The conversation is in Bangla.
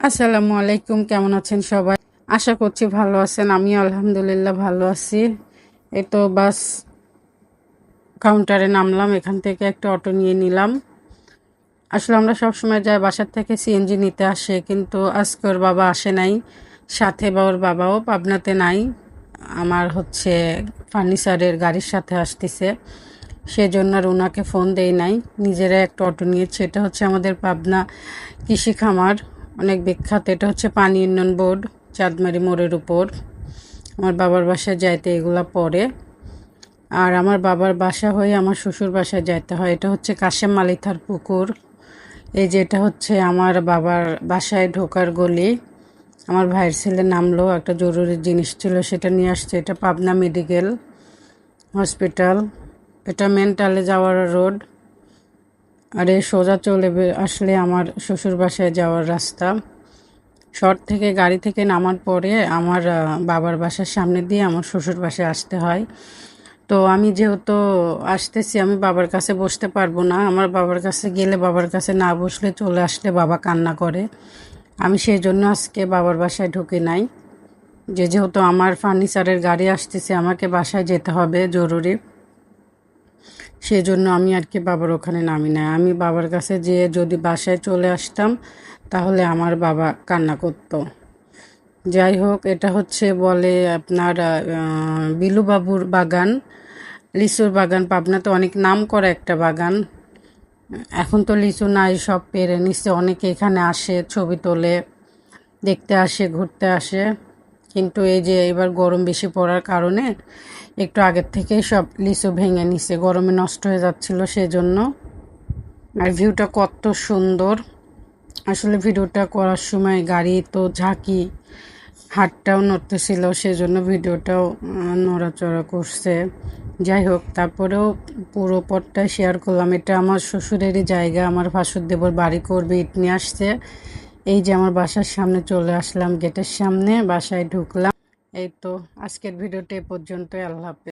আসসালামু আলাইকুম, কেমন আছেন সবাই? আশা করছি ভালো আছেন আমি আলহামদুলিল্লাহ ভালো আছি। এই তো বাস কাউন্টারে নামলাম, এখান থেকে একটা অটো নিয়ে নিলাম। আসলে আমরা সবসময় যাই বাসার থেকে সিএনজি নিতে আসে, কিন্তু আজকে ওর বাবা আসে নাই, সাথে বা ওর বাবাও পাবনাতে নাই। আমার হচ্ছে ফার্নিচারের গাড়ির সাথে আসতেছে, সেজন্য আর ওনাকে ফোন দেই নাই। নিজেরা একটা অটো নিয়েছে, এটা হচ্ছে আমাদের পাবনা কৃষি খামার। অনেক বিখ্যাত। এটা হচ্ছে পানি উন্নয়ন বোর্ড, চাঁদমারি মোড়ের উপর। আমার বাবার বাসায় যাইতে এগুলা পড়ে আর আমার বাবার বাসা হয়ে আমার শ্বশুর বাসায় যাইতে হয়। এটা হচ্ছে কাশেম মালিথার পুকুর। এই যে এটা হচ্ছে আমার বাবার বাসায় ঢোকার গলি। আমার ভাইয়ের ছেলে নামলো, একটা জরুরি জিনিস ছিল, সেটা নিয়ে আসছে। এটা পাবনা মেডিকেল হসপিটাল। এটা মেন্টালে যাওয়ার রোড। আর সোজা চলে আসলে আমার শ্বশুর বাসায় যাওয়ার রাস্তা। শর্ট থেকে গাড়ি থেকে নামার পরে আমার বাবার বাসার সামনে দিয়ে আমার শ্বশুর বাসায় আসতে হয়। তো আমি যেহেতু আসতেছি, আমি বাবার কাছে বসতে পারব না। আমার বাবার কাছে গেলে বাবার কাছে না বসলে চলে আসলে বাবা কান্না করে। আমি সেই জন্য আজকে বাবার বাসায় ঢুকে নাই। যে যেহেতু আমার ফার্নিচারের গাড়ি আসতেছে, আমাকে বাসায় যেতে হবে, জরুরি। সেই জন্য আমি আর কি বাবার ওখানে নামি না আমি বাবার কাছে যেয়ে যদি বাসায় চলে আসতাম, তাহলে আমার বাবা কান্না করতো। যাই হোক, এটা হচ্ছে বলে আপনার বিলুবাবুর বাগান, লিচুর বাগান। পাবনাতে অনেক নাম করা একটা বাগান। এখন তো লিচু নাই, সব পেরে নিচ্ছে অনেকে এখানে আসে, ছবি তোলে, দেখতে আসে, ঘুরতে আসে। কিন্তু এই যে এবার গরম বেশি পড়ার কারণে একটু আগের থেকেই সব লিচু ভেঙে নিছে, গরমে নষ্ট হয়ে যাচ্ছিল সেজন্য। আর ভিউটা কত সুন্দর। আসলে ভিডিওটা করার সময় গাড়ি তো ঝাঁকি, হাতটাও নড়তেছিল, সেজন্য ভিডিওটাও নড়াচড়া করছে। যাই হোক, তারপরেও পুরো পথটাই শেয়ার করলাম। এটা আমার শ্বশুরেরই জায়গা, আমার ভাসুর দেবর বাড়ি করবে, ইট নিয়ে আসছে। এই যে আমার বাসার সামনে চলে আসলাম, গেটের সামনে বাসায় ঢুকলাম। এই তো আজকের ভিডিওটা এ পর্যন্তই, আল্লাহ হাফেজ।